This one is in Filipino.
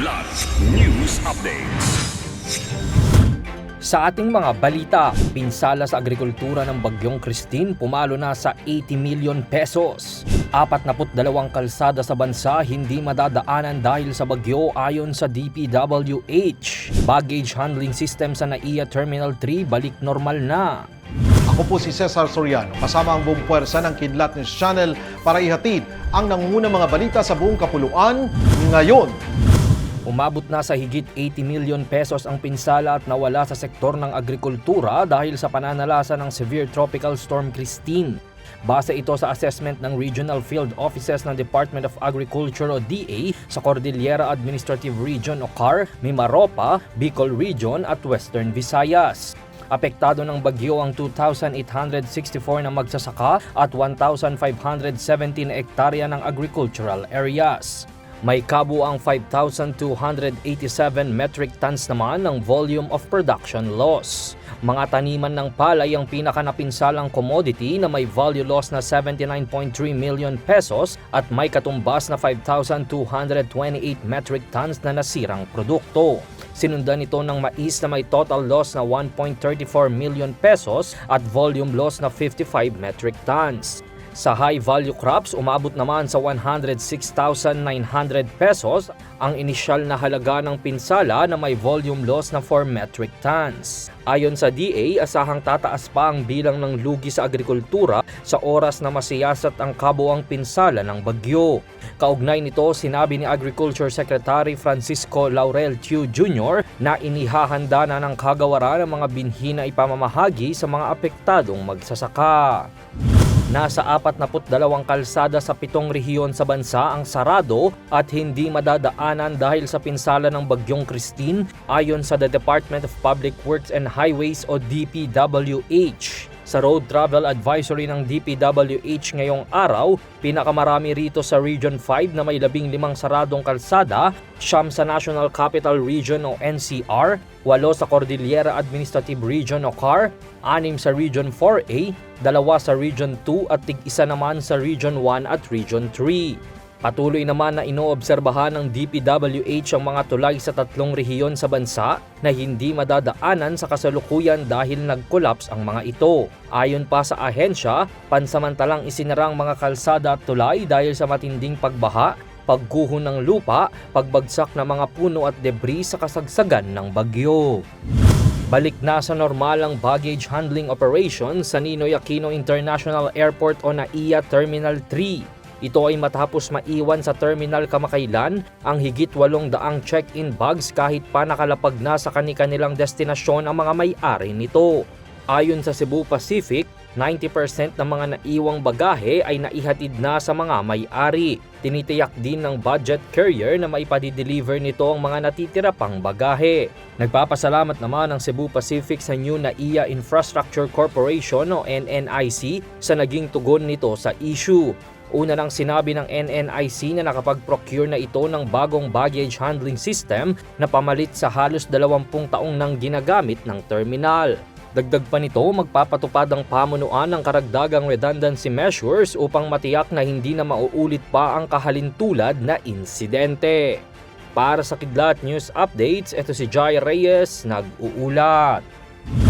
Kidlat News Updates. Sa ating mga balita, pinsala sa agrikultura ng Bagyong Christine pumalo na sa 80 million pesos. 42 kalsada sa bansa hindi madadaanan dahil sa bagyo ayon sa DPWH. Baggage handling system sa NAIA Terminal 3 balik normal na. Ako po si Cesar Soriano, kasama ang buong puwersa ng Kidlat News Channel para ihatid ang nangungunang mga balita sa buong kapuluan ngayon. Umabot na sa higit 80 million pesos ang pinsala at nawala sa sektor ng agrikultura dahil sa pananalasa ng severe tropical storm Christine. Base ito sa assessment ng Regional Field Offices ng Department of Agriculture o DA sa Cordillera Administrative Region o CAR, Mimaropa, Bicol Region at Western Visayas. Apektado ng bagyo ang 2,864 na magsasaka at 1,517 na ektarya ng agricultural areas. May kabuang 5,287 metric tons naman ng volume of production loss. Mga taniman ng palay ang pinakanapinsalang commodity na may value loss na 79.3 million pesos at may katumbas na 5,228 metric tons na nasirang produkto. Sinundan ito ng mais na may total loss na 1.34 million pesos at volume loss na 55 metric tons. Sa high-value crops, umabot naman sa 106,900 pesos ang inisyal na halaga ng pinsala na may volume loss na 4 metric tons. Ayon sa DA, asahang tataas pa ang bilang ng lugi sa agrikultura sa oras na masiyasat ang kabuang pinsala ng bagyo. Kaugnay nito, sinabi ni Agriculture Secretary Francisco Laurel Chiu Jr. na inihahanda na ng kagawaran ang mga binhi na ipamamahagi sa mga apektadong magsasaka. Nasa 42 kalsada sa pitong rehiyon sa bansa ang sarado at hindi madadaanan dahil sa pinsala ng Bagyong Christine ayon sa the Department of Public Works and Highways o DPWH. Sa Road Travel Advisory ng DPWH ngayong araw, pinakamarami rito sa Region 5 na may labing limang saradong kalsada, siyam sa National Capital Region o NCR, walo sa Cordillera Administrative Region o CAR, anim sa Region 4A, dalawa sa Region 2 at tig-isa naman sa Region 1 at Region 3. Patuloy naman na inoobserbahan ng DPWH ang mga tulay sa tatlong rehiyon sa bansa na hindi madadaanan sa kasalukuyan dahil nag-collapse ang mga ito. Ayon pa sa ahensya, pansamantalang isinarang mga kalsada at tulay dahil sa matinding pagbaha, pagguho ng lupa, pagbagsak ng mga puno at debris sa kasagsagan ng bagyo. Balik na sa normal ang baggage handling operation sa Ninoy Aquino International Airport o NAIA Terminal 3. Ito ay matapos maiwan sa terminal kamakailan ang higit walong daang check-in bags kahit pa nakalapag na sa kani-kanilang destinasyon ang mga may-ari nito. Ayon sa Cebu Pacific, 90% ng mga naiwang bagahe ay naihatid na sa mga may-ari. Tinitiyak din ng budget carrier na maipadideliver nito ang mga natitira pang bagahe. Nagpapasalamat naman ang Cebu Pacific sa new NAIA Infrastructure Corporation o NNIC sa naging tugon nito sa issue. Una nang sinabi ng NNIC na nakapag-procure na ito ng bagong baggage handling system na pamalit sa halos 20 taong nang ginagamit ng terminal. Dagdag pa nito, magpapatupad ang pamunuan ng karagdagang redundancy measures upang matiyak na hindi na mauulit pa ang kahalintulad na insidente. Para sa Kidlat News Updates, ito si Jai Reyes, nag-uulat.